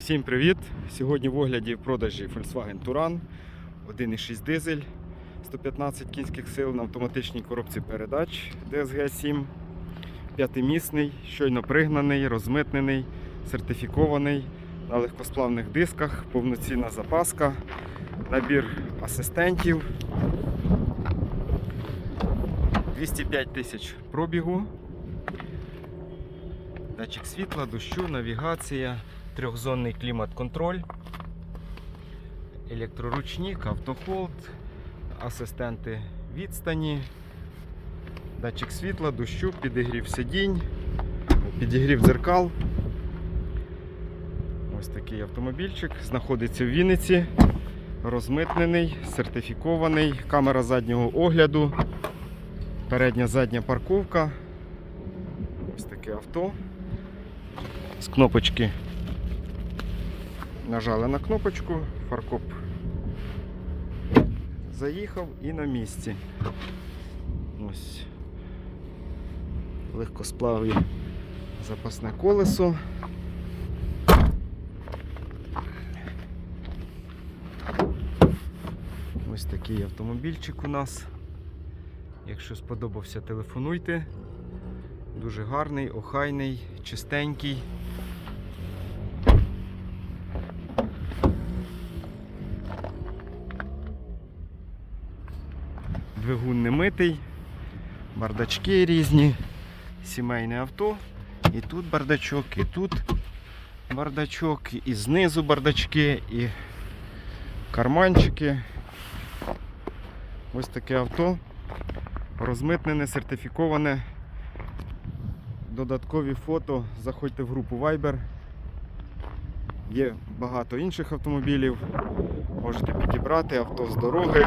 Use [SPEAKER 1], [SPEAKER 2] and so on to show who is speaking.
[SPEAKER 1] Всім привіт! Сьогодні в огляді в продажі Volkswagen Touran 1.6 дизель 115 кінських сил на автоматичній коробці передач DSG 7. П'ятимісний, щойно пригнаний, розмитнений, сертифікований на легкосплавних дисках, повноцінна запаска, набір асистентів. 205 тисяч пробігу. Датчик світла, дощу, навігація, трьохзонний клімат-контроль, електроручник, автохолд, асистенти відстані, датчик світла, дощу, підігрів сидінь, підігрів дзеркал. Ось такий автомобільчик. Знаходиться в Вінниці, розмитнений, сертифікований, камера заднього огляду, передня задня парковка. Ось таке авто. З кнопочки нажали на кнопочку, фаркоп заїхав і на місці. Ось легкосплаві запасне колесо. Ось такий автомобільчик у нас. Якщо сподобався, телефонуйте. Дуже гарний, охайний, чистенький. Двигун не митий, бардачки різні, сімейне авто. І тут бардачок, і тут бардачок, і знизу бардачки, і карманчики. Ось таке авто. Розмитнене, сертифіковане. Додаткові фото. Заходьте в групу Viber. Є багато інших автомобілів. Можете підібрати авто з дороги.